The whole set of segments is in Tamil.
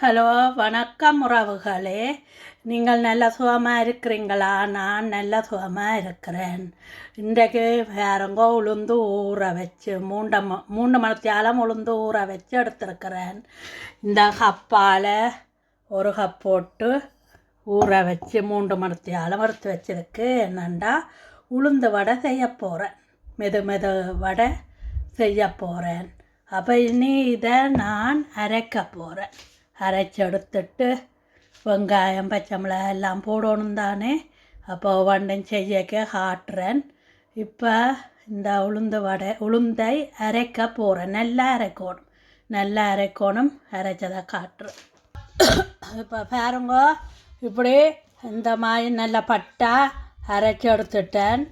ஹலோ வணக்கம் உறவுகளே. நீங்கள் நல்ல சுகமாக இருக்கிறீங்களா? நான் நல்ல சுகமாக இருக்கிறேன். இன்றைக்கு வேறங்கோ உளுந்து ஊற வச்சு மூண்ட ம மூணு மணத்தியாலம் உளுந்து ஊற வச்சு எடுத்துருக்கிறேன். இந்த கப்பால் ஒரு கப் போட்டு ஊற வச்சு மூன்று மணத்தியாலம் எடுத்து வச்சிருக்கு. என்னண்டா? உளுந்து வடை செய்ய போகிறேன் மெது மெது வடை செய்ய போகிறேன் அப்போ இனி இதை நான் அரைக்க போகிறேன் அரைச்சி எடுத்துட்டு வெங்காயம் பச்சை மிளகாய் எல்லாம் போடணும் தானே அப்போ ஒன்றும் செய்யக்க காட்டுறேன் இப்போ இந்த உளுந்த வடை உளுந்தை அரைக்க போகிறேன் நல்லா அரைக்கணும் நல்லா அரைக்கணும் அரைச்சதை காட்டுறேன் இப்போ பாருங்க இப்படி இந்த மாதிரி நல்லா பட்டா அரைச்சி எடுத்துட்டேன்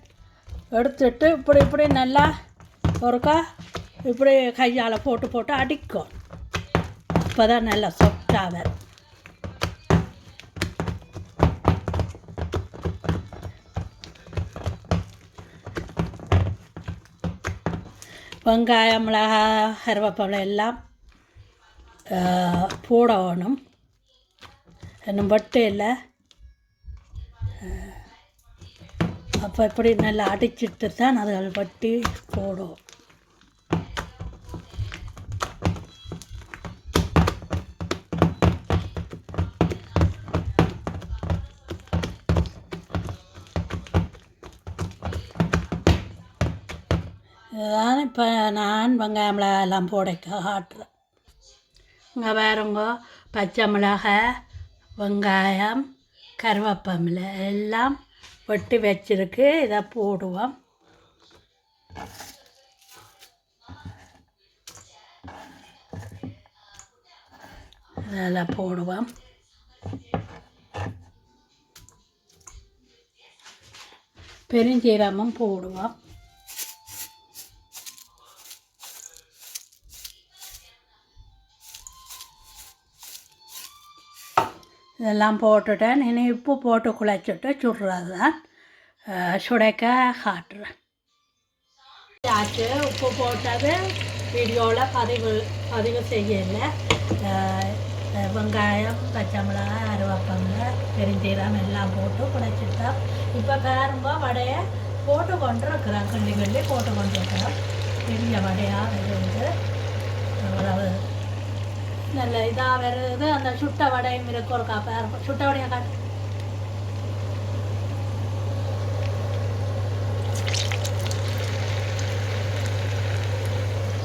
எடுத்துட்டு இப்படி இப்படி நல்லா ஒருக்கா இப்படி கையால் போட்டு போட்டு அடிக்கும் அப்போ தான் நல்லா சொ வரும் வெங்காயம் மிளகா கருவேப்பிலை எல்லாம் போடணும். இன்னும் வட்டு இல்லை. அப்போ இப்படி நல்லா அடிச்சிட்டு தான் அதுகள் வட்டி போடும் இதுதான் இப்போ நான் வெங்காயம் மிளகாய் எல்லாம் போடைக்க காட்டுறேன் இங்கே பாருங்க பச்சை மிளகாய் வெங்காயம் கருவேப்பமில்லை எல்லாம் வெட்டி வச்சிருக்கு இதை போடுவோம் இதெல்லாம் போடுவோம் பெருஞ்சீரமும் போடுவோம் இதெல்லாம் போட்டுட்டேன். இனி உப்பு போட்டு குழைச்சிட்டு சுடுறது தான் சுடைக்க காட்டுறேன். ஆச்சு உப்பு போட்டது வீடியோவில் பதிவு பதிவு செய்யல. வெங்காயம் பச்சை மிளகாய் அருவப்பங்க பெருஞ்சீரம் எல்லாம் போட்டு குழைச்சிட்டோம். இப்போ பாருங்க வடையை போட்டு கொண்டு கிள்ளி கிள்ளி போட்டு கொண்டிருக்கிறோம் பெரிய வடையாக இருந்து அவ்வளவு நல்ல இதாக வருது அந்த சுட்ட வடையும் இருக்கு ஒரு காப்பா. இருக்கும் சுட்ட வடையை காட்டு.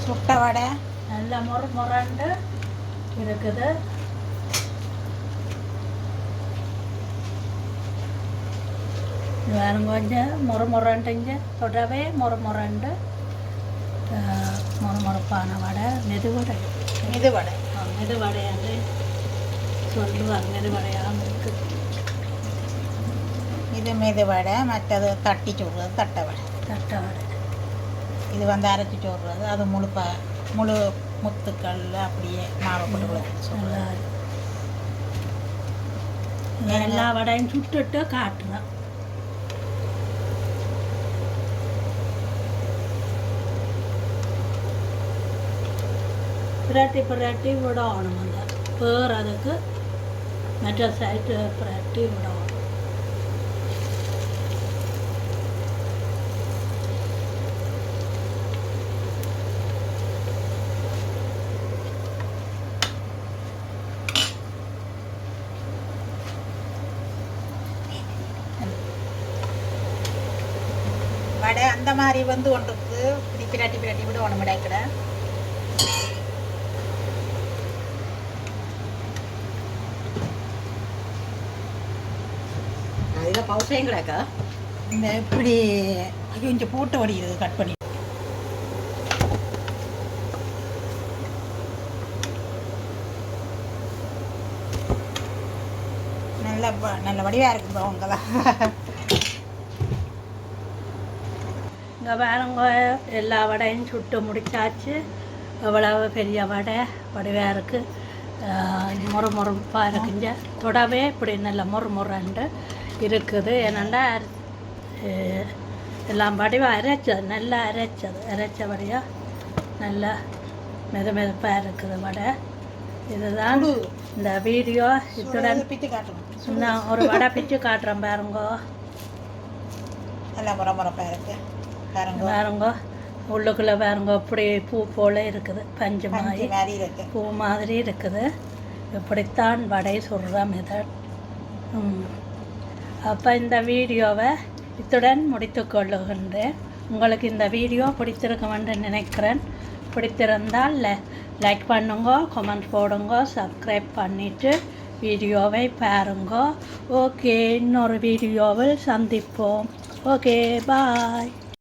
சுட்ட வடை. நல்ல முறு முரண்டு இருக்குது. வேறு கொஞ்சம் முறு முரண்டுங்க தொடவே முறு முரண்டு அஹ், முறு முறுப்பான வடை மெதுவடை. இது வடை ஆ, மெதுவடையாண்டு சொல்லுவாங்க மெதுவடையாக இருக்குது இது மெது வடை மற்றது தட்டி சுடுறது தட்டை வடை தட்டை வடை இது வந்து அரைச்சி சுடுறது அது முழு ப முழு முத்துக்கள் அப்படியே மாவை போட்டு. எல்லா வடையும் சுட்டுட்டு காட்டுறேன் புரட்டி புரட்டி விடணும் அந்த பேர் அதுக்கு மற்ற சைட்டு புரட்டி விடணும் வடை அந்த மாதிரி வந்து ஒன்றுக்கு இப்படி பிராட்டி பிரட்டி விட ஒன்று மிடாய்க்கிட பவுசைங்களாக்கா இந்த இப்படி இங்கே போட்டு வடிக்கிறது கட் பண்ணி. நல்ல நல்ல வடிவாக இருக்கு பவங்களாம் இங்கே பாருங்க எல்லா வடையும் சுட்டு முடிச்சாச்சு. எவ்வளவு பெரிய வடை வடிவாக இருக்குது முறு முறுப்பாக இருக்குங்க. தொடவே இப்படி நல்ல முறு முறண்டு இருக்குது. என்னென்னா எல்லாம் வடிவாக அரைச்சது நல்லா அரைச்சது. அரைச்ச வடியாக நல்லா மெது மெதுப்பாக இருக்குது வடை. இதுதான். இந்த வீடியோ. இத்துடன் பித்து காட்டணும் நான் ஒரு வடை பிச்சு காட்டுறேன் பாருங்கோ. நல்லா முறை முறைப்பாக இருக்கு. பாருங்க. பாருங்கோ. உள்ளுக்குள்ளே பாருங்க இப்படி பூ போல இருக்குது. பஞ்சு மாதிரி பூ மாதிரி இருக்குது. இப்படித்தான் வடை சுடுற மெதட். அப்போ இந்த வீடியோவை இத்துடன் முடித்து கொள்ளுகின்றேன். உங்களுக்கு இந்த வீடியோ பிடித்திருக்கும் என்று நினைக்கிறேன். பிடித்திருந்தால் லைக் பண்ணுங்க கமெண்ட் போடுங்க சப்ஸ்கிரைப் பண்ணிவிட்டு வீடியோவை பாருங்க. ஓகே இன்னொரு வீடியோவில் சந்திப்போம். Okay bye